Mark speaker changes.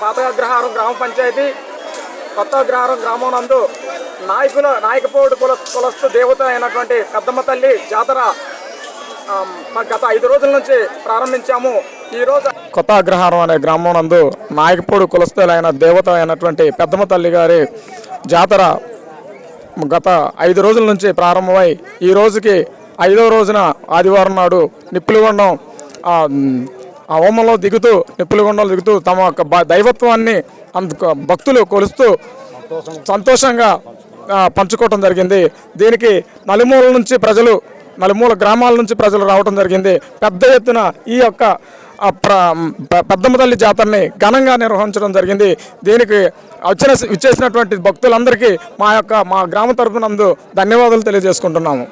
Speaker 1: పాత అగ్రహారం గ్రామ పంచాయతీ కొత్త అగ్రహారం గ్రామం నందు నాయకుల నాయకపోడు కుల కులస్తు దేవత అయినటువంటి పెద్దమ్మ తల్లి జాతర మా గత ఐదు రోజుల నుంచి ప్రారంభించాము. ఈ రోజు కొత్త అగ్రహారం అనే గ్రామం నందు నాయకపోడు కులస్తులైన దేవత అయినటువంటి పెద్దమ్మ తల్లి గారి జాతర గత ఐదు రోజుల నుంచి ప్రారంభమై ఈ రోజుకి ఐదో రోజున ఆదివారం నాడు నిప్పులగొండం ఆ, హోమంలో దిగుతూ నిప్పులగొండంలో దిగుతూ తమ యొక్క దైవత్వాన్ని భక్తులు కొలుస్తూ సంతోషంగా పంచుకోవటం జరిగింది. దీనికి నలుమూల నుంచి ప్రజలు నలుమూల గ్రామాల నుంచి ప్రజలు రావడం జరిగింది. పెద్ద ఎత్తున ఈ యొక్క పెద్దమ్మ తల్లి జాతరని ఘనంగా నిర్వహించడం జరిగింది. దీనికి వచ్చిన ఇచ్చేసినటువంటి భక్తులందరికీ మా యొక్క మా గ్రామ తరపునందు ధన్యవాదాలు తెలియజేసుకుంటున్నాము.